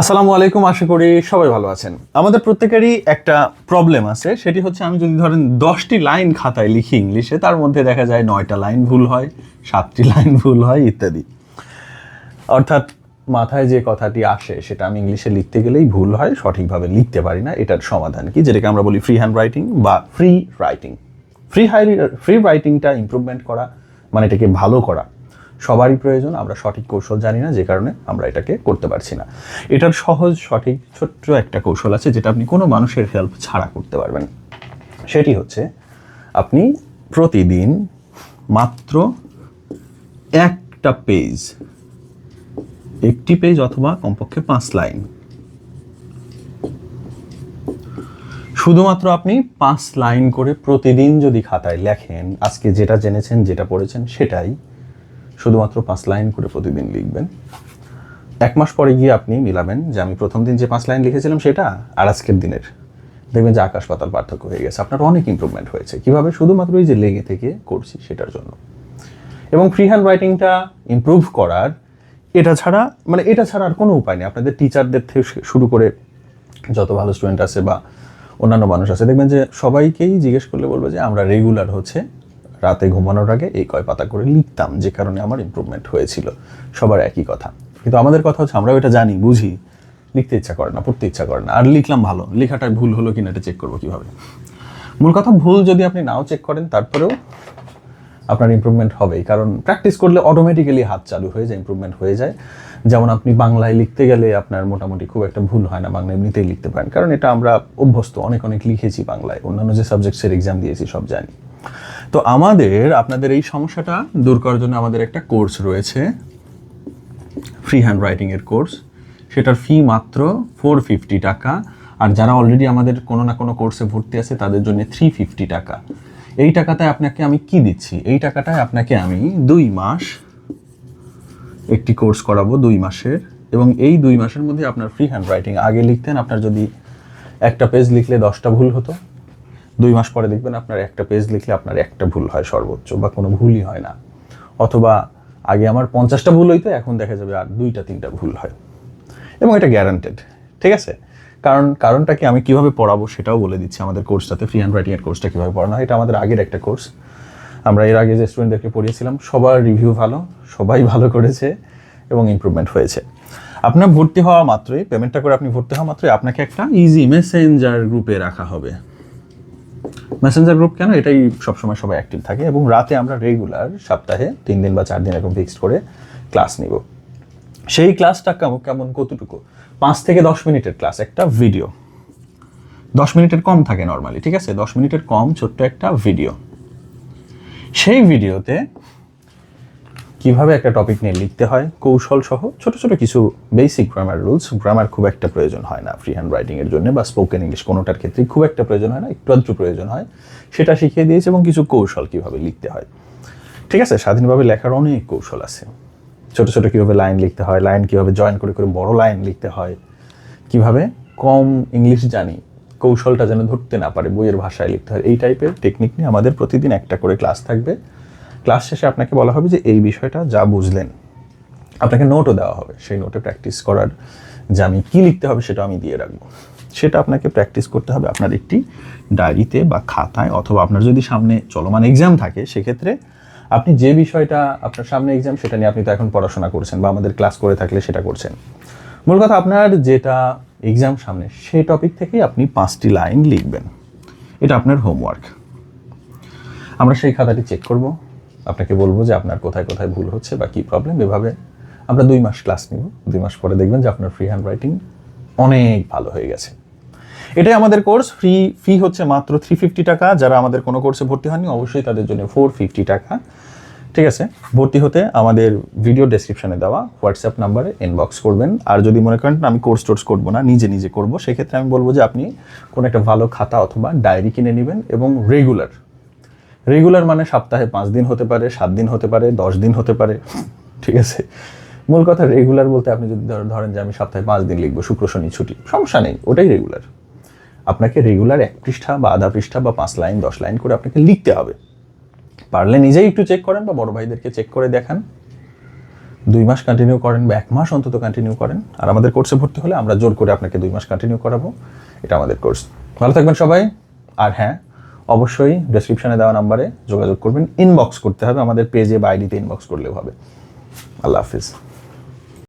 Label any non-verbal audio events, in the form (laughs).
আসসালামু আলাইকুম, আশা করি সবাই ভালো আছেন। আমাদের প্রত্যেকেরই একটা প্রবলেম আছে, সেটি হচ্ছে আমি যদি ধরেন দশটি লাইন খাতায় লিখি ইংলিশে, তার মধ্যে দেখা যায় নয়টা লাইন ভুল হয়, সাতটি (laughs) লাইন ভুল হয়, ইত্যাদি। অর্থাৎ মাথায় যে কথাটি আসে, সেটা আমি ইংলিশে লিখতে গেলেই ভুল হয়, সঠিকভাবে লিখতে পারি না, এটার সমাধান কি? যেটাকে আমরা বলি ফ্রি হ্যান্ড রাইটিং বা free writing free high free রাইটিংটা improvement করা মানে এটাকে ভালো করা সবারই প্রয়োজন, আমরা সঠিক কৌশল জানি না, যে কারণে আমরা এটাকে করতে পারছি না। এটার সহজ, সঠিক, ছোট্ট একটা কৌশল আছে, যেটা আপনি কোনো মানুষের হেল্প ছাড়া করতে পারবেন। সেটি হচ্ছে, আপনি প্রতিদিন মাত্র একটা পেজ একটি পেজ অথবা কমপক্ষে পাঁচ লাইন শুধুমাত্র আপনি পাঁচ লাইন করে প্রতিদিন যদি খাতায় লেখেন, আজকে যেটা জেনেছেন, যেটা পড়েছেন, সেটাই শুধুমাত্র পাঁচ লাইন করে প্রতিদিন লিখবেন। এক মাস পরে গিয়ে আপনি মিলাবেন যে আমি প্রথম দিন যে পাঁচ লাইন লিখেছিলাম সেটা আর আজকের দিনের। দেখবেন যে আকাশ পাতাল পার্থক্য হয়ে গেছে। আপনার অনেক ইমপ্রুভমেন্ট হয়েছে। কীভাবে? শুধুমাত্র এই যে লেগে থেকে করছি সেটার জন্য। এবং ফ্রি হ্যান্ড রাইটিংটা ইমপ্রুভ করার এটা ছাড়া মানে এটা ছাড়া আর কোনো উপায় নেই। আপনাদের টিচারদের থেকে শুরু করে যত ভালো স্টুডেন্ট আছে বা অন্যান্য মানুষ আছে, দেখবেন যে সবাইকেই জিজ্ঞেস করলে বলবে যে আমরা রেগুলার হচ্ছে রাতে ঘুমানোর আগে এই কয় পাতা করে লিখতাম, যে কারণে আমার ইম্প্রুভমেন্ট হয়েছিল। সবার একই কথা। কিন্তু আমাদের কথা হচ্ছে, আমরাও এটা জানি, বুঝি। লিখতে ইচ্ছা করে না, পড়তে ইচ্ছা করে না। আর লিখলাম ভালো। লেখাটায় ভুল হলো কিনা এটা চেক করব কীভাবে। মূল কথা, ভুল যদি আপনি নাও চেক করেন, তারপরেও আপনার ইম্প্রুভমেন্ট হবেই। কারণ প্র্যাকটিস করলে অটোমেটিক্যালি হাত চালু হয়ে যায় ইম্প্রুভমেন্ট হয়ে যায়। যেমন আপনি বাংলায় লিখতে গেলে আপনার মোটামুটি খুব একটা ভুল হয় না, বাংলা এমনিতেই লিখতে পারেন। কারণ এটা আমরা অভ্যস্ত, অনেক অনেক লিখেছি বাংলায়। অন্যান্য যে সাবজেক্টসের এক্সাম দিয়েছি, সব জানি। তো আমাদের, আপনাদের এই সমস্যাটা দূর করার জন্য আমাদের একটা কোর্স রয়েছে। ফ্রি হ্যান্ড রাইটিংয়ের কোর্স সেটার ফি মাত্র ফোর ফিফটি টাকা। আর যারা অলরেডি আমাদের কোনো না কোনো কোর্সে ভর্তি আছে, তাদের জন্য থ্রি ফিফটি টাকা। এই টাকাটায় আপনাকে আমি কি দিচ্ছি? এই টাকাটায় আপনাকে আমি দুই মাস একটি কোর্স করাবো, দুই মাসের। এবং এই দুই মাসের মধ্যে আপনার ফ্রি হ্যান্ড রাইটিং আগে লিখতেন, আপনার যদি একটা পেজ লিখলে দশটা ভুল হতো। দুই মাস পরে দেখবেন আপনার একটা পেজ লিখলে আপনার একটা ভুল হয় সর্বোচ্চ বা কোনো ভুলই হয় না। অথবা আগে আমার পঞ্চাশটা ভুল হইতো, এখন দেখা যাবে আর দুইটা, তিনটা ভুল হয়। এবং এটা গ্যারান্টেড ঠিক আছে? কারণ, কারণটা কি আমি কীভাবে পড়াবো সেটাও বলে দিচ্ছি আমাদের কোর্সটাতে ফ্রি হ্যান্ড রাইটিংয়ের কোর্সটা কীভাবে পড়ানো হয়, এটা আমাদের আগের একটা কোর্স আমরা এর আগে যে স্টুডেন্টদেরকে পড়িয়েছিলাম, সবার রিভিউ ভালো, সবাই ভালো করেছে এবং ইমপ্রুভমেন্ট হয়েছে। আপনার ভর্তি হওয়া মাত্রই পেমেন্টটা করে আপনি ভর্তি হওয়া মাত্রই আপনাকে একটা ইজি মেসেঞ্জার গ্রুপে রাখা হবে। মেসেঞ্জার গ্রুপ কেন? এটাই সবসময় সবাই অ্যাক্টিভ থাকে এবং রাতে আমরা রেগুলার সপ্তাহে তিন দিন বা চার দিন এরকম ফিক্সড করে ক্লাস নিব। সেই ক্লাসটা কেমন কেমন কতটুকু? পাঁচ থেকে দশ মিনিটের ক্লাস একটা ভিডিও দশ মিনিটের কম থাকে নর্মালি ঠিক আছে? দশ মিনিটের কম ছোট্ট একটা ভিডিও সেই ভিডিওতে কীভাবে একটা টপিক নিয়ে লিখতে হয়, কৌশল সহ ছোট ছোট কিছু বেসিক গ্রামার রুলস গ্রামার খুব একটা প্রয়োজন হয় না। ফ্রি হ্যান্ড রাইটিংয়ের জন্য বা স্পোকেন ইংলিশ কোনোটার ক্ষেত্রে খুব একটা প্রয়োজন হয় না, একটু আধটু প্রয়োজন হয়। সেটা শিখিয়ে দিয়েছে এবং কিছু কৌশল কীভাবে লিখতে হয়। ঠিক আছে, স্বাধীনভাবে লেখার অনেক কৌশল আছে। ছোট ছোট কীভাবে লাইন লিখতে হয় লাইন কীভাবে জয়েন করে করে বড় লাইন লিখতে হয়। কীভাবে কম ইংলিশ জানি, কৌশলটা যেন ধরতে না পারে, বইয়ের ভাষায় লিখতে হয়। এই টাইপের টেকনিক নিয়ে আমাদের প্রতিদিন একটা করে ক্লাস থাকবে। ক্লাস শেষে আপনাকে বলা হবে যে এই বিষয়টা যা বুঝলেন। আপনাকে নোটও দেওয়া হবে। সেই নোটে প্র্যাকটিস করার যে আমি কী লিখতে হবে সেটা আমি দিয়ে রাখব। সেটা আপনাকে প্র্যাকটিস করতে হবে আপনার একটি ডায়েরিতে বা খাতায় অথবা আপনার যদি সামনে চলমান এক্সাম থাকে, সেক্ষেত্রে আপনি যে বিষয়টা আপনার সামনে এক্সাম সেটা নিয়ে আপনি তো এখন পড়াশোনা করছেন বা আমাদের ক্লাস করে থাকলে সেটা করছেন। মূল কথা আপনার যেটা এক্সাম সামনে, সেই টপিক থেকেই আপনি পাঁচটি লাইন লিখবেন। এটা আপনার হোমওয়ার্ক আমরা সেই খাতাটি চেক করব। আপনাকে বলব যে আপনার কোথায় কোথায় ভুল হচ্ছে বা কী প্রবলেম এভাবে আমরা দুই মাস ক্লাস নিব। দুই মাস পরে দেখবেন যে আপনার ফ্রি হ্যান্ড রাইটিং অনেক ভালো হয়ে গেছে। এটাই আমাদের কোর্স ফ্রি ফি হচ্ছে মাত্র থ্রি ফিফটি টাকা। যারা আমাদের কোনো কোর্সে ভর্তি হয়নি অবশ্যই তাদের জন্য ফোর ফিফটি টাকা। ঠিক আছে? ভর্তি হতে আমাদের ভিডিও ডেসক্রিপশনে দেওয়া হোয়াটসঅ্যাপ নাম্বারে ইনবক্স করবেন। আর যদি মনে করেন আমি কোর্স টোর্স করব না, নিজে নিজে করব, সেক্ষেত্রে আমি বলব যে আপনি কোনো একটা ভালো খাতা অথবা ডায়েরি কিনে নেবেন এবং রেগুলার রেগুলার মানে সপ্তাহে পাঁচ দিন হতে পারে, সাত দিন হতে পারে, দশ দিন হতে পারে, ঠিক আছে? মূল কথা রেগুলার বলতে আপনি যদি ধর- ধরেন যে আমি সপ্তাহে পাঁচ দিন লিখব, শুক্র, শনি, ছুটি, সমস্যা নেই, ওটাই রেগুলার আপনাকে রেগুলার এক পৃষ্ঠা বা আধা পৃষ্ঠা বা পাঁচ লাইন, দশ লাইন করে আপনাকে লিখতে হবে। পারলে নিজেই একটু চেক করেন বা বড় ভাইদেরকে চেক করে দেখান। দুই মাস কন্টিনিউ করেন বা এক মাস অন্তত কন্টিনিউ করেন। আর আমাদের কোর্সে ভর্তি হলে আমরা জোর করে আপনাকে দুই মাস কন্টিনিউ করাবো। এটা আমাদের কোর্স ভালো থাকবেন সবাই। আর হ্যাঁ অবশ্যই ডেসক্রিপশনে দেওয়া নাম্বারে যোগাযোগ করবেন। ইনবক্স করতে হবে। আমাদের পেজে বা আইডিতে ইনবক্স করলেও হবে। আল্লাহ হাফিজ।